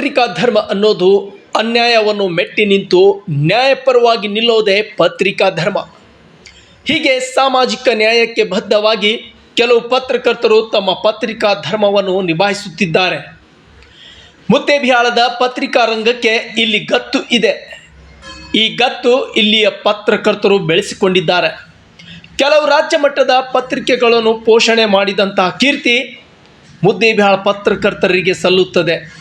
ಪತ್ರಿಕಾ ಧರ್ಮ ಅನ್ನೋದು ಅನ್ಯಾಯವನ್ನು ಮೆಟ್ಟಿ ನಿಂತು ನ್ಯಾಯಪರವಾಗಿ ನಿಲ್ಲೋದೇ ಪತ್ರಿಕಾ ಧರ್ಮ. ಹೀಗೆ ಸಾಮಾಜಿಕ ನ್ಯಾಯಕ್ಕೆ ಬದ್ಧವಾಗಿ ಕೆಲವು ಪತ್ರಕರ್ತರು ತಮ್ಮ ಪತ್ರಿಕಾ ಧರ್ಮವನ್ನು ನಿಭಾಯಿಸುತ್ತಿದ್ದಾರೆ. ಮುದ್ದೆಬಿಹಾಳದ ಪತ್ರಿಕಾ ರಂಗಕ್ಕೆ ಇಲ್ಲಿ ಗತ್ತು ಇದೆ. ಈ ಗತ್ತು ಇಲ್ಲಿಯ ಪತ್ರಕರ್ತರು ಬೆಳೆಸಿಕೊಂಡಿದ್ದಾರೆ. ಕೆಲವು ರಾಜ್ಯ ಮಟ್ಟದ ಪತ್ರಿಕೆಗಳನ್ನು ಪೋಷಣೆ ಮಾಡಿದಂತಹ ಕೀರ್ತಿ ಮುದ್ದೇಬಿಹಾಳ ಪತ್ರಕರ್ತರಿಗೆ ಸಲ್ಲುತ್ತದೆ.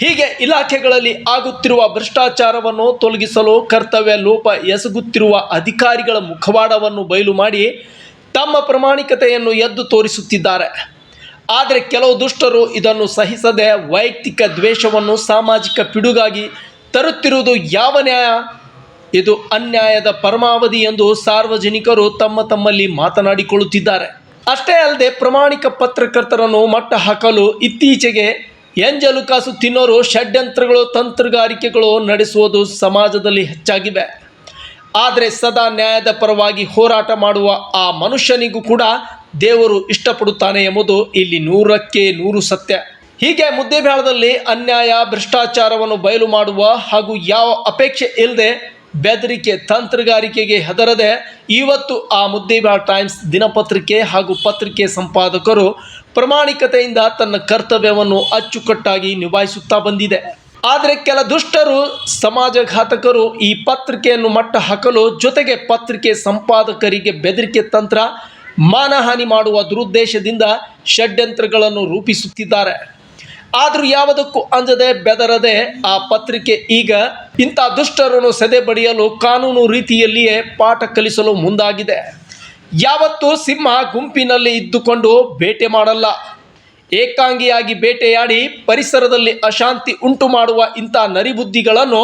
ಹೀಗೆ ಇಲಾಖೆಗಳಲ್ಲಿ ಆಗುತ್ತಿರುವ ಭ್ರಷ್ಟಾಚಾರವನ್ನು ತೊಲಗಿಸಲು ಕರ್ತವ್ಯ ಲೋಪ ಎಸಗುತ್ತಿರುವ ಅಧಿಕಾರಿಗಳ ಮುಖವಾಡವನ್ನು ಬಯಲು ಮಾಡಿ ತಮ್ಮ ಪ್ರಾಮಾಣಿಕತೆಯನ್ನು ಎದ್ದು ತೋರಿಸುತ್ತಿದ್ದಾರೆ. ಆದರೆ ಕೆಲವು ದುಷ್ಟರು ಇದನ್ನು ಸಹಿಸದೆ ವೈಯಕ್ತಿಕ ದ್ವೇಷವನ್ನು ಸಾಮಾಜಿಕ ಪಿಡುಗಾಗಿ ತರುತ್ತಿರುವುದು ಯಾವ ನ್ಯಾಯ? ಇದು ಅನ್ಯಾಯದ ಪರಮಾವಧಿ ಎಂದು ಸಾರ್ವಜನಿಕರು ತಮ್ಮ ತಮ್ಮಲ್ಲಿ ಮಾತನಾಡಿಕೊಳ್ಳುತ್ತಿದ್ದಾರೆ. ಅಷ್ಟೇ ಅಲ್ಲದೆ ಪ್ರಾಮಾಣಿಕ ಪತ್ರಕರ್ತರನ್ನು ಮಟ್ಟ ಹಾಕಲು ಇತ್ತೀಚೆಗೆ ಎಂಜಲು ಕಾಸು ತಿನ್ನೋರು, ಷಡ್ಯಂತ್ರಗಳು, ತಂತ್ರಗಾರಿಕೆಗಳು ನಡೆಸುವುದು ಸಮಾಜದಲ್ಲಿ ಹೆಚ್ಚಾಗಿವೆ. ಆದರೆ ಸದಾ ನ್ಯಾಯದ ಪರವಾಗಿ ಹೋರಾಟ ಮಾಡುವ ಆ ಮನುಷ್ಯನಿಗೂ ಕೂಡ ದೇವರು ಇಷ್ಟಪಡುತ್ತಾನೆ ಎಂಬುದು ಇಲ್ಲಿ ನೂರಕ್ಕೆ ನೂರು ಸತ್ಯ. ಹೀಗೆ ಮುದ್ದೆಬೇಳದಲ್ಲಿ ಅನ್ಯಾಯ, ಭ್ರಷ್ಟಾಚಾರವನ್ನು ಬಯಲು ಮಾಡುವ ಹಾಗೂ ಯಾವ ಅಪೇಕ್ಷೆ ಇಲ್ಲದೆ ಬೆದರಿಕೆ, ತಂತ್ರಗಾರಿಕೆಗೆ ಹೆದರದೆ ಇವತ್ತು ಆ ಮುದ್ದೇಬೇಳ ಟೈಮ್ಸ್ ದಿನಪತ್ರಿಕೆ ಹಾಗೂ ಪತ್ರಿಕೆ ಸಂಪಾದಕರು ಪ್ರಾಮಾಣಿಕತೆಯಿಂದ ತನ್ನ ಕರ್ತವ್ಯವನ್ನು ಅಚ್ಚುಕಟ್ಟಾಗಿ ನಿಭಾಯಿಸುತ್ತಾ ಬಂದಿದೆ. ಆದರೆ ಕೆಲ ದುಷ್ಟರು, ಸಮಾಜಘಾತಕರು ಈ ಪತ್ರಿಕೆಯನ್ನು ಮಟ್ಟ ಹಾಕಲು ಜೊತೆಗೆ ಪತ್ರಿಕೆ ಸಂಪಾದಕರಿಗೆ ಬೆದರಿಕೆ ತಂತ್ರ, ಮಾನಹಾನಿ ಮಾಡುವ ದುರುದ್ದೇಶದಿಂದ ಷಡ್ಯಂತ್ರಗಳನ್ನು ರೂಪಿಸುತ್ತಿದ್ದಾರೆ. ಆದರೂ ಯಾವುದಕ್ಕೂ ಅಂಜದೆ ಬೆದರದೆ ಆ ಪತ್ರಿಕೆ ಈಗ ಇಂಥ ದುಷ್ಟರನ್ನು ಸದೆ ಬಡಿಯಲು ಕಾನೂನು ರೀತಿಯಲ್ಲಿಯೇ ಪಾಠ ಕಲಿಸಲು ಮುಂದಾಗಿದೆ. ಯಾವತ್ತೂ ಸಿಂಹ ಗುಂಪಿನಲ್ಲಿ ಇದ್ದುಕೊಂಡು ಬೇಟೆ ಮಾಡಲ್ಲ. ಏಕಾಂಗಿಯಾಗಿ ಬೇಟೆಯಾಡಿ ಪರಿಸರದಲ್ಲಿ ಅಶಾಂತಿ ಉಂಟು ಮಾಡುವ ಇಂಥ ನರಿಬುದ್ಧಿಗಳನ್ನು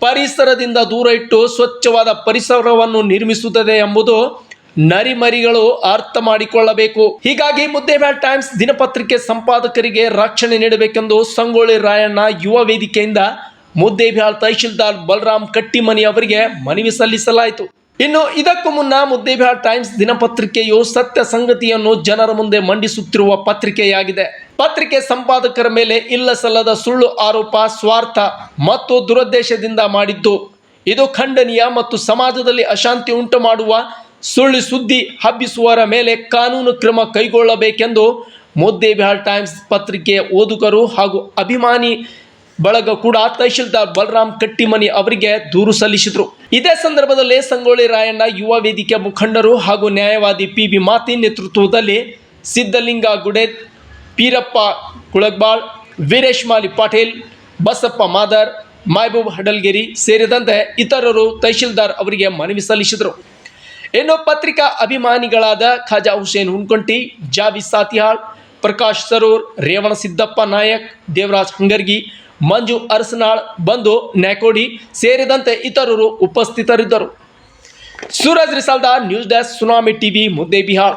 ಪರಿಸರದಿಂದ ದೂರ ಇಟ್ಟು ಸ್ವಚ್ಛವಾದ ಪರಿಸರವನ್ನು ನಿರ್ಮಿಸುತ್ತದೆ ಎಂಬುದು ನರಿಮರಿಗಳು ಅರ್ಥ ಮಾಡಿಕೊಳ್ಳಬೇಕು. ಹೀಗಾಗಿ ಮುದ್ದೇಬ್ಯಾಳ್ ಟೈಮ್ಸ್ ದಿನಪತ್ರಿಕೆ ಸಂಪಾದಕರಿಗೆ ರಕ್ಷಣೆ ನೀಡಬೇಕೆಂದು ಸಂಗೊಳ್ಳಿ ರಾಯಣ್ಣ ಯುವ ವೇದಿಕೆಯಿಂದ ಮುದ್ದೇಬ್ಯಾಳ್ ತಹಶೀಲ್ದಾರ್ ಬಲರಾಮ್ ಕಟ್ಟಿಮನಿ ಅವರಿಗೆ ಮನವಿ ಸಲ್ಲಿಸಲಾಯಿತು. ಇನ್ನು ಇದಕ್ಕೂ ಮುನ್ನ ಮುದ್ದೇಬ್ಯಾಳ್ ಟೈಮ್ಸ್ ದಿನಪತ್ರಿಕೆಯು ಸತ್ಯ ಸಂಗತಿಯನ್ನು ಜನರ ಮುಂದೆ ಮಂಡಿಸುತ್ತಿರುವ ಪತ್ರಿಕೆಯಾಗಿದೆ. ಪತ್ರಿಕೆ ಸಂಪಾದಕರ ಮೇಲೆ ಇಲ್ಲ ಸಲ್ಲದ ಸುಳ್ಳು ಆರೋಪ, ಸ್ವಾರ್ಥ ಮತ್ತು ದುರುದ್ದೇಶದಿಂದ ಮಾಡಿದ್ದು. ಇದು ಖಂಡನೀಯ ಮತ್ತು ಸಮಾಜದಲ್ಲಿ ಅಶಾಂತಿ ಉಂಟು ಮಾಡುವ ಸುಳ್ಳು ಸುದ್ದಿ ಹಬ್ಬಿಸುವರ ಮೇಲೆ ಕಾನೂನು ಕ್ರಮ ಕೈಗೊಳ್ಳಬೇಕೆಂದು ಮುದ್ದೇಬಿಹಾಳ್ ಟೈಮ್ಸ್ ಪತ್ರಿಕೆಯ ಓದುಗರು ಹಾಗೂ ಅಭಿಮಾನಿ ಬಳಗ ಕೂಡ ತಹಶೀಲ್ದಾರ್ ಬಲರಾಮ್ ಕಟ್ಟಿಮನಿ ಅವರಿಗೆ ದೂರು ಸಲ್ಲಿಸಿದರು. ಇದೇ ಸಂದರ್ಭದಲ್ಲಿ ಸಂಗೊಳ್ಳಿ ರಾಯಣ್ಣ ಯುವ ವೇದಿಕೆ ಮುಖಂಡರು ಹಾಗೂ ನ್ಯಾಯವಾದಿ ಪಿ ಬಿ ಮಾತಿ ನೇತೃತ್ವದಲ್ಲಿ ಸಿದ್ದಲಿಂಗ ಗುಡೆ, ಪೀರಪ್ಪ ಕುಳಗ್ಬಾಳ್, ವೀರೇಶ್ ಮಾಲಿ ಪಾಟೀಲ್, ಬಸಪ್ಪ ಮಾದರ್, ಮಹಬೂಬ್ ಹಡಲ್ಗಿರಿ ಸೇರಿದಂತೆ ಇತರರು ತಹಶೀಲ್ದಾರ್ ಅವರಿಗೆ ಮನವಿ ಸಲ್ಲಿಸಿದರು. ಇನ್ನು ಪತ್ರಿಕಾ ಅಭಿಮಾನಿಗಳಾದ ಖಾಜಾ ಹುಸೇನ್ ಹುನ್ಕೊಂಟಿ ಜಾವಿ ಸಾತಿಹಾಳ್ ಪ್ರಕಾಶ್ ಸರೂರ್, ರೇವಣ ಸಿದ್ದಪ್ಪ ನಾಯಕ್, ದೇವರಾಜ್ ಹಂಗರ್ಗಿ, ಮಂಜು ಅರಸನಾಳ್ ಬಂದು ನ್ಯಾಕೋಡಿ ಸೇರಿದಂತೆ ಇತರರು ಉಪಸ್ಥಿತರಿದ್ದರು. Suraj Risaldar news desk, tsunami TV, ಮುದ್ದೆ ಬಿಹಾರ್.